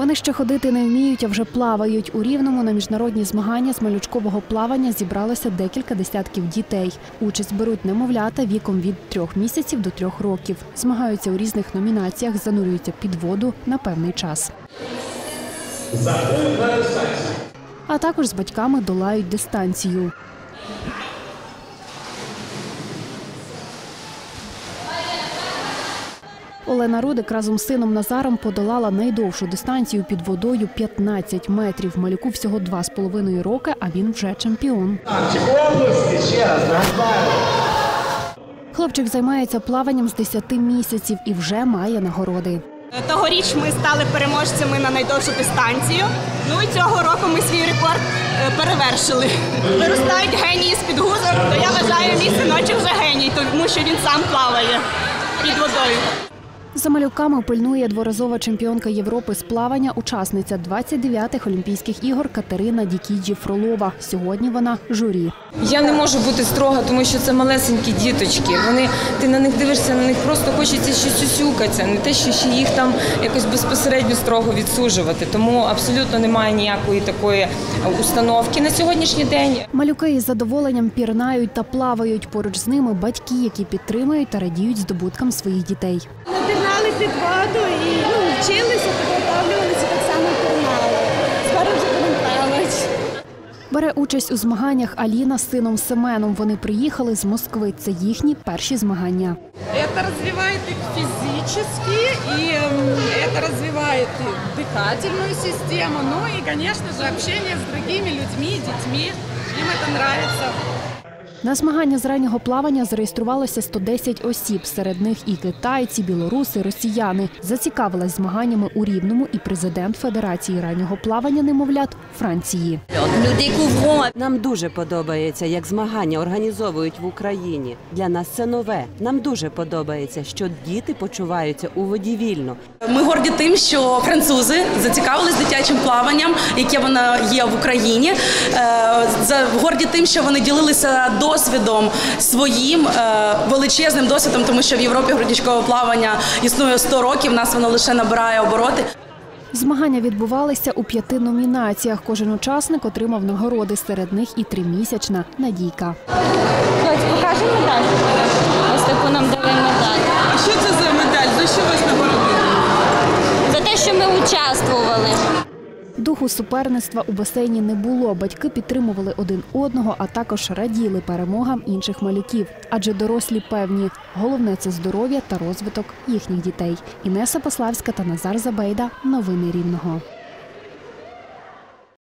Вони ще ходити не вміють, а вже плавають. У Рівному на міжнародні змагання з малючкового плавання зібралося декілька десятків дітей. Участь беруть немовлята віком від трьох місяців до трьох років. Змагаються у різних номінаціях, занурюються під воду на певний час. А також з батьками долають дистанцію. Олена Рудик разом з сином Назаром подолала найдовшу дистанцію під водою 15 метрів. Малюку всього 2,5 роки, а він вже чемпіон. області ще раз. Хлопчик займається плаванням з 10 місяців і вже має нагороди. Тогоріч ми стали переможцями на найдовшу дистанцію. Ну і цього року ми свій рекорд е, перевершили. Виростають генії з під гузок, то я вважаю, мій синочок вже геній, тому що він сам плаває під водою. За малюками пильнує дворазова чемпіонка Європи з плавання, учасниця 29-х Олімпійських ігор Катерина Дікіджі Фролова. Сьогодні вона журі. Я не можу бути строга, тому що це малесенькі діточки. Вони ти на них дивишся, на них просто хочеться щось сюсюкатися, не те, що ще їх там якось безпосередньо строго відсуджувати. Тому абсолютно немає ніякої такої установки на сьогоднішній день. Малюки із задоволенням пірнають та плавають. Поруч з ними батьки, які підтримують та радіють здобуткам своїх дітей Пірнали під воду і ну, вчилися, підготовлювалися, так само пірнали. Скоро вже будемо плавати. Бере участь у змаганнях Аліна з сином Семеном. Вони приїхали з Москви. Це їхні перші змагання. Это развивает их физически, и м, это развивает и дыхательную систему, ну и, конечно же, общение с другими людьми, детьми. Им это нравится. На змагання з раннього плавання зареєструвалося 110 осіб. Серед них і китайці, білоруси, росіяни. Зацікавилась змаганнями у Рівному і президент Федерації раннього плавання немовлят Франції. Нам дуже подобається, як змагання організовують в Україні. Для нас це нове. Нам дуже подобається, що діти почуваються у воді вільно. Ми горді тим, що французи зацікавились дитячим плаванням, яке воно є в Україні. Е, за- Горді тим, що вони ділилися досвідом своїм е, величезним досвідом, тому що в Європі грудничкове плавання існує 100 років. в Нас воно лише набирає обороти. Змагання відбувалися у п'яти номінаціях. Кожен учасник отримав нагороди. Серед них і тримісячна Надійка. Покажемо медаль. Ось таку нам Духу суперництва у басейні не було. Батьки підтримували один одного, а також раділи перемогам інших малюків. Адже дорослі певні. Головне це здоров'я та розвиток їхніх дітей. Інеса Пославська та Назар Забейда. Новини Рівного.